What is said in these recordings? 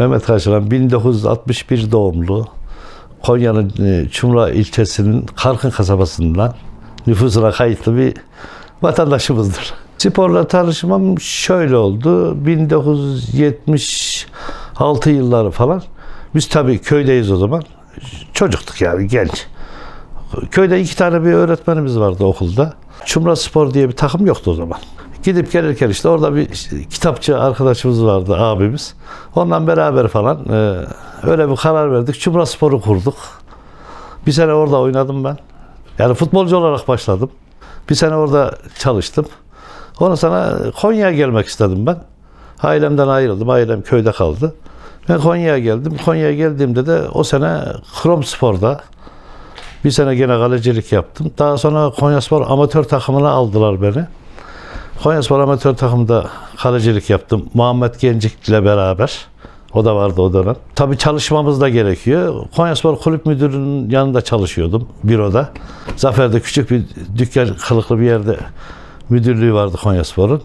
Mehmet Kaşıran 1961 doğumlu. Konya'nın e, Çumra ilçesinin Karkın kasabasından nüfusuna kayıtlı bir vatandaşımızdır. Sporla tanışmam şöyle oldu. 1976 yılları falan. Biz tabii köydeyiz o zaman. Çocuktuk yani genç. Köyde iki tane bir öğretmenimiz vardı okulda. Çumra Spor diye bir takım yoktu o zaman. Gidip gelirken işte orada bir kitapçı arkadaşımız vardı abimiz. Ondan beraber falan e, öyle bir karar verdik. Çumra Spor'u kurduk. Bir sene orada oynadım ben. Yani futbolcu olarak başladım. Bir sene orada çalıştım. Ondan sonra Konya'ya gelmek istedim ben. Ailemden ayrıldım. Ailem köyde kaldı. Ben Konya'ya geldim. Konya'ya geldiğimde de o sene Krom Spor'da bir sene gene kalecilik yaptım. Daha sonra Konyaspor amatör takımına aldılar beni. Konyaspor amatör takımda kalecilik yaptım. Muhammed Gencik ile beraber. O da vardı o dönem. Tabii çalışmamız da gerekiyor. Konyaspor Kulüp Müdürü'nün yanında çalışıyordum büroda. Zafer'de küçük bir dükkan kılıklı bir yerde müdürlüğü vardı Konyaspor'un.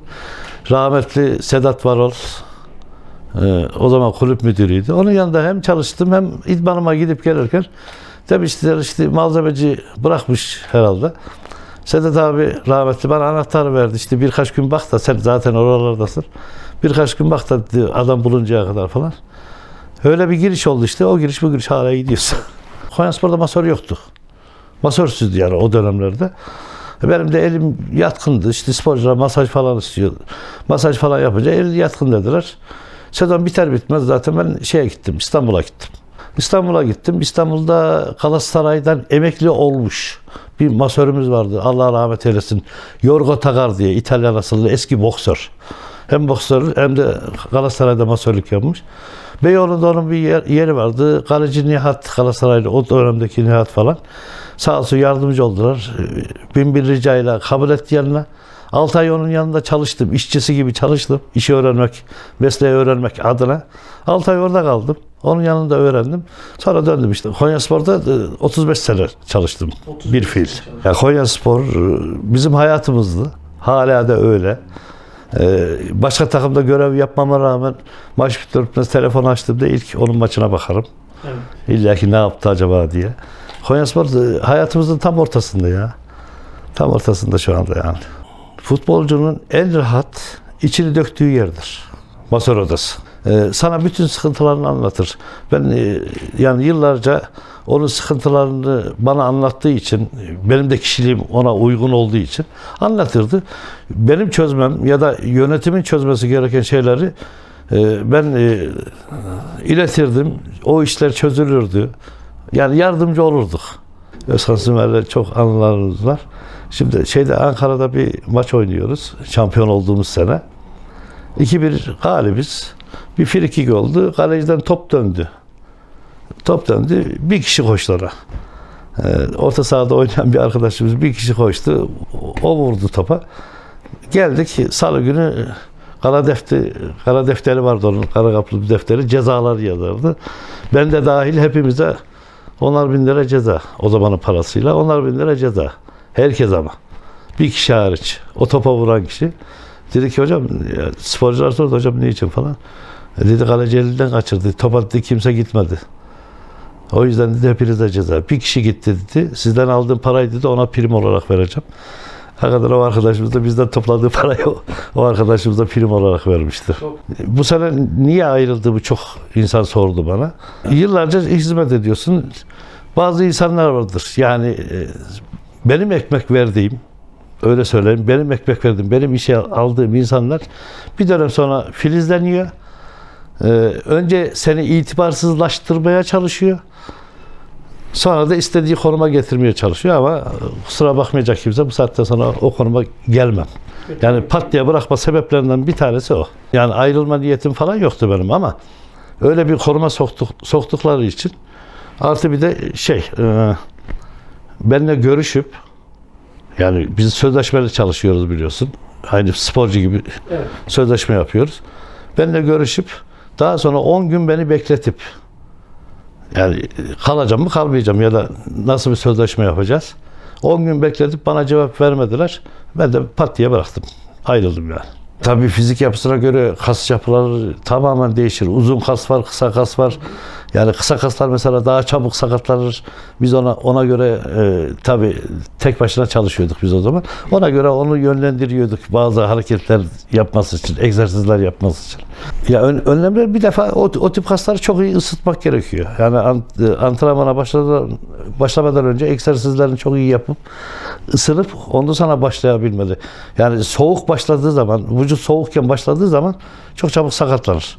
Rahmetli Sedat Varol e, o zaman kulüp müdürüydü. Onun yanında hem çalıştım hem idmanıma gidip gelirken işte, işte malzemeci bırakmış herhalde. Sedat abi rahmetli bana anahtarı verdi. İşte birkaç gün bak da sen zaten oralardasın. Birkaç gün bak da adam buluncaya kadar falan. Öyle bir giriş oldu işte. O giriş bu giriş hala gidiyoruz. Konyaspor'da masör yoktu. Masörsüzdü yani o dönemlerde. Benim de elim yatkındı. İşte sporcular masaj falan istiyor. Masaj falan yapınca el yatkın dediler. Sezon biter bitmez zaten ben şeye gittim. İstanbul'a gittim. İstanbul'a gittim. İstanbul'da Galatasaray'dan emekli olmuş bir masörümüz vardı. Allah rahmet eylesin. Yorgo Tagar diye İtalyan asıllı eski boksör. Hem boksör hem de Galatasaray'da masörlük yapmış. Beyoğlu'nda onun bir yer- yeri vardı. Kaleci Nihat Galatasaraylı o dönemdeki Nihat falan. Sağ olsun yardımcı oldular. Bin bir ricayla kabul etti yanına. 6 ay onun yanında çalıştım. İşçisi gibi çalıştım. İşi öğrenmek, mesleği öğrenmek adına. 6 ay orada kaldım. Onun yanında öğrendim. Sonra döndüm işte. Konyaspor'da e, 35 sene çalıştım. bir fiil. Ya Konyaspor e, bizim hayatımızdı. Hala da öyle. Ee, başka takımda görev yapmama rağmen maç bitmez telefon açtığımda ilk onun maçına bakarım. Evet. İlla ki ne yaptı acaba diye. Konyaspor e, hayatımızın tam ortasında ya. Tam ortasında şu anda yani. Futbolcunun en rahat içini döktüğü yerdir. Masör odası. Ee, sana bütün sıkıntılarını anlatır. Ben e, yani yıllarca onun sıkıntılarını bana anlattığı için, benim de kişiliğim ona uygun olduğu için anlatırdı. Benim çözmem ya da yönetimin çözmesi gereken şeyleri e, ben e, iletirdim. O işler çözülürdü. Yani yardımcı olurduk. Özkan Sümer'le çok anılarımız var. Şimdi şeyde Ankara'da bir maç oynuyoruz. Şampiyon olduğumuz sene. 2-1 galibiz. Bir frikik oldu. Kaleciden top döndü. Top döndü. Bir kişi koştu ona. Ee, orta sahada oynayan bir arkadaşımız bir kişi koştu. O vurdu topa. Geldik salı günü kara defteri, kara defteri vardı onun. Kara kaplı bir defteri. Cezalar yazardı. Ben de dahil hepimize onar bin lira ceza. O zamanın parasıyla. Onar bin lira ceza. Herkes ama. Bir kişi hariç. O topa vuran kişi. Dedi ki hocam ya, sporcular sordu hocam ne için falan. E, dedi kaleci elinden kaçırdı. Topa dedi kimse gitmedi. O yüzden dedi hepinize ceza. Bir kişi gitti dedi. Sizden aldığım parayı dedi ona prim olarak vereceğim. Hakikaten o arkadaşımız da bizden topladığı parayı o, arkadaşımız da prim olarak vermiştir. Çok- Bu sene niye ayrıldı bu çok insan sordu bana. Yıllarca hizmet ediyorsun. Bazı insanlar vardır. Yani e, benim ekmek verdiğim öyle söyleyeyim. Benim ekmek verdiğim, benim işe aldığım insanlar bir dönem sonra filizleniyor. Ee, önce seni itibarsızlaştırmaya çalışıyor. Sonra da istediği konuma getirmeye çalışıyor ama kusura bakmayacak kimse bu saatten sonra o konuma gelmem. Yani pat diye bırakma sebeplerinden bir tanesi o. Yani ayrılma niyetim falan yoktu benim ama öyle bir konuma soktuk, soktukları için artı bir de şey e, benimle görüşüp yani biz sözleşmeli çalışıyoruz biliyorsun. Aynı sporcu gibi Evet. sözleşme yapıyoruz. Benimle görüşüp daha sonra 10 gün beni bekletip yani kalacağım mı kalmayacağım ya da nasıl bir sözleşme yapacağız. 10 gün bekletip bana cevap vermediler. Ben de pat diye bıraktım. Ayrıldım yani. Tabii fizik yapısına göre kas yapıları tamamen değişir. Uzun kas var, kısa kas var. Yani kısa kaslar mesela daha çabuk sakatlanır. Biz ona ona göre e, tabii tek başına çalışıyorduk biz o zaman. Ona göre onu yönlendiriyorduk bazı hareketler yapması için, egzersizler yapması için. Ya ön- önlemler bir defa o, o tip kasları çok iyi ısıtmak gerekiyor. Yani e, antrenmana başladan, başlamadan önce egzersizlerini çok iyi yapıp ısınıp ondan sonra başlayabilmeli. Yani soğuk başladığı zaman, vücut soğukken başladığı zaman çok çabuk sakatlanır.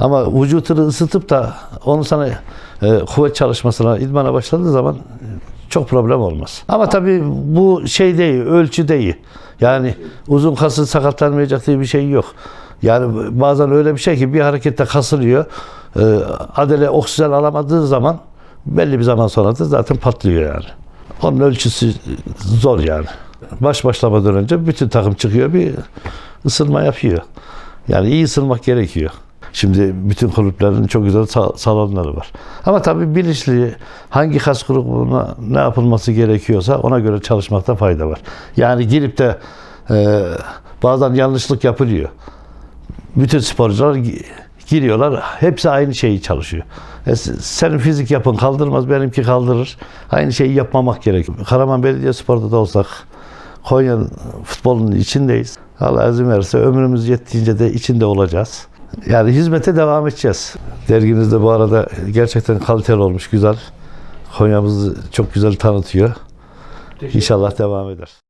Ama vücutunu ısıtıp da onu sana e, kuvvet çalışmasına, idmana başladığı zaman çok problem olmaz. Ama tabii bu şey değil, ölçü değil. Yani uzun kasın sakatlanmayacak diye bir şey yok. Yani bazen öyle bir şey ki bir harekette kasılıyor. E, adele oksijen alamadığı zaman belli bir zaman sonra da zaten patlıyor yani. Onun ölçüsü zor yani. Baş başlamadan önce bütün takım çıkıyor bir ısınma yapıyor. Yani iyi ısınmak gerekiyor. Şimdi bütün kulüplerin çok güzel sa- salonları var. Ama tabii bilinçli hangi kas grubuna ne yapılması gerekiyorsa ona göre çalışmakta fayda var. Yani girip de e, bazen yanlışlık yapılıyor. Bütün sporcular gi- giriyorlar. Hepsi aynı şeyi çalışıyor. E, senin fizik yapın kaldırmaz, benimki kaldırır. Aynı şeyi yapmamak gerekiyor. Karaman Belediye Spor'da da olsak Konya futbolunun içindeyiz. Allah izin verirse ömrümüz yettiğince de içinde olacağız. Yani hizmete devam edeceğiz. Derginiz de bu arada gerçekten kaliteli olmuş, güzel. Konya'mızı çok güzel tanıtıyor. İnşallah devam eder.